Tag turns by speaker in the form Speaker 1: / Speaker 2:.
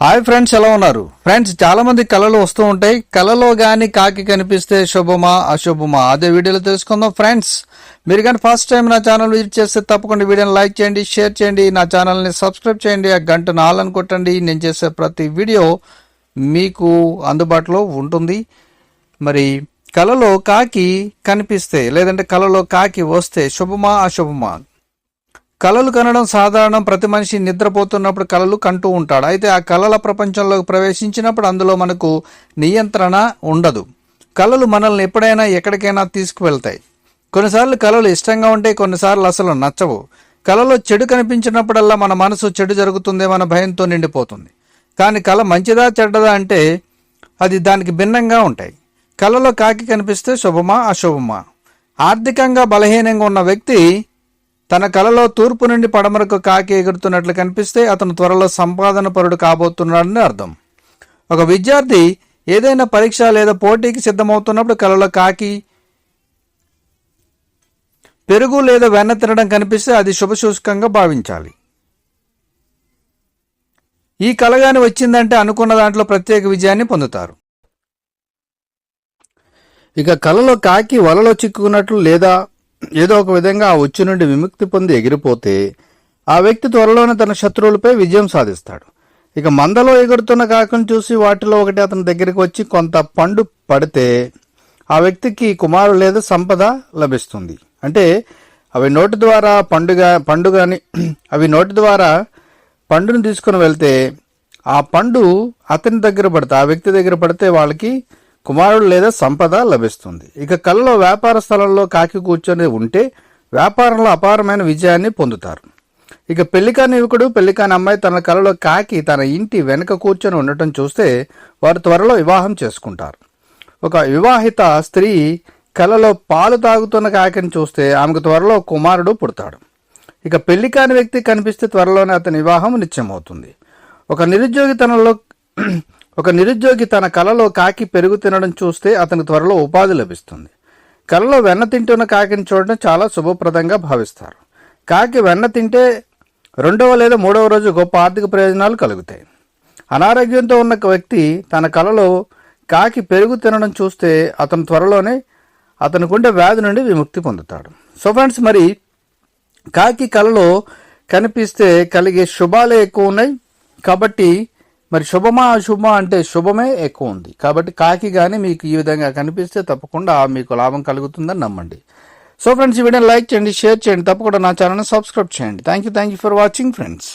Speaker 1: Hi friends ఎలా ఉన్నారు? Friends చాలా మంది కళలు వస్తూ ఉంటాయి. కళలో గాని కాకి కనిపిస్తే శుభమా అశుభమా? అదే వీడియోలో తెలుసుకుందాం ఫ్రెండ్స్. మీరు కానీ ఫస్ట్ టైం నా ఛానల్ విజిట్ చేస్తే తప్పకుండా వీడియోని లైక్ చేయండి షేర్ చేయండి నా ఛానల్ని సబ్స్క్రైబ్ చేయండి ఆ గంట నాలని కొట్టండి. నేను చేసే ప్రతి వీడియో మీకు అందుబాటులో ఉంటుంది. మరి కలలో కాకి కనిపిస్తే లేదంటే కలలో కాకి వస్తే శుభమా అశుభమా? కళలు కనడం సాధారణం. ప్రతి మనిషి నిద్రపోతున్నప్పుడు కళలు కంటూ ఉంటాడు. అయితే ఆ కళల ప్రపంచంలోకి ప్రవేశించినప్పుడు అందులో మనకు నియంత్రణ ఉండదు. కళలు మనల్ని ఎప్పుడైనా ఎక్కడికైనా తీసుకువెళ్తాయి. కొన్నిసార్లు కళలు ఇష్టంగా ఉంటాయి కొన్నిసార్లు అసలు నచ్చవు. కళలో చెడు కనిపించినప్పుడల్లా మన మనసు చెడు జరుగుతుందేమన్న భయంతో నిండిపోతుంది. కానీ కళ మంచిదా చెడ్డదా అంటే అది దానికి భిన్నంగా ఉంటాయి. కళలో కాకి కనిపిస్తే శుభమా అశుభమా? ఆర్థికంగా బలహీనంగా ఉన్న వ్యక్తి తన కలలో తూర్పు నుండి పడమరకు కాకి ఎగురుతున్నట్లు కనిపిస్తే అతను త్వరలో సంపాదన పరుడు కాబోతున్నాడని అర్థం. ఒక విద్యార్థి ఏదైనా పరీక్ష లేదా పోటీకి సిద్ధమవుతున్నప్పుడు కలలో కాకి పెరుగు లేదా వెన్న తినడం కనిపిస్తే అది శుభసూచకంగా భావించాలి. ఈ కలగాని వచ్చిందంటే అనుకున్న దాంట్లో ప్రత్యేక విజయాన్ని పొందుతారు. ఇక కలలో కాకి వలలో చిక్కుకున్నట్లు లేదా ఏదో ఒక విధంగా ఆ ఉచ్చు నుండి విముక్తి పొంది ఎగిరిపోతే ఆ వ్యక్తి త్వరలోనే తన శత్రువులపై విజయం సాధిస్తాడు. ఇక మందలో ఎగురుతున్న కాకును చూసి వాటిలో ఒకటి అతని దగ్గరికి వచ్చి కొంత పండు పడితే ఆ వ్యక్తికి కుమారు లేదా సంపద లభిస్తుంది. అంటే అవి నోటి ద్వారా పండుగ పండుగని అవి నోటి ద్వారా పండును తీసుకుని వెళ్తే ఆ పండు అతని దగ్గర పడితే ఆ వ్యక్తి దగ్గర పడితే వాళ్ళకి కుమారుడు లేదా సంపద లభిస్తుంది. ఇక కళలో వ్యాపార స్థలంలో కాకి కూర్చొని ఉంటే వ్యాపారంలో అపారమైన విజయాన్ని పొందుతారు. ఇక పెళ్ళికాని యువకుడు పెళ్ళికాని అమ్మాయి తన కలలో కాకి తన ఇంటి వెనుక కూర్చొని ఉండటం చూస్తే వారు త్వరలో వివాహం చేసుకుంటారు. ఒక వివాహిత స్త్రీ కలలో పాలు తాగుతున్న కాకిని చూస్తే ఆమెకు త్వరలో కుమారుడు పుడతాడు. ఇక పెళ్ళి కాని వ్యక్తి కనిపిస్తే త్వరలోనే అతని వివాహం నిత్యమవుతుంది ఒక నిరుద్యోగి తనలో ఒక నిరుద్యోగి తన కలలో కాకి పెరుగు తినడం చూస్తే అతనికి త్వరలో ఉపాధి లభిస్తుంది. కలలో వెన్న తింటున్న కాకిని చూడడం చాలా శుభప్రదంగా భావిస్తారు. కాకి వెన్న తింటే రెండవ లేదా మూడవ రోజు గొప్ప ఆర్థిక ప్రయోజనాలు కలుగుతాయి. అనారోగ్యంతో ఉన్న వ్యక్తి తన కలలో కాకి పెరుగు తినడం చూస్తే అతను త్వరలోనే అతను ఉండే వ్యాధి నుండి విముక్తి పొందుతాడు. సో ఫ్రెండ్స్ మరి కాకి కలలో కనిపిస్తే కలిగే శుభాలే ఎక్కువ ఉన్నాయి. కాబట్టి మరి శుభమా అశుభమా అంటే శుభమే ఎక్కువ ఉంది. కాబట్టి కాకి కానీ మీకు ఈ విధంగా కనిపిస్తే తప్పకుండా మీకు లాభం కలుగుతుందని నమ్మండి. సో ఫ్రెండ్స్ ఈ వీడియోని లైక్ చేయండి షేర్ చేయండి తప్పకుండా నా ఛానల్ని సబ్స్క్రైబ్ చేయండి. Thank you thank you for watching friends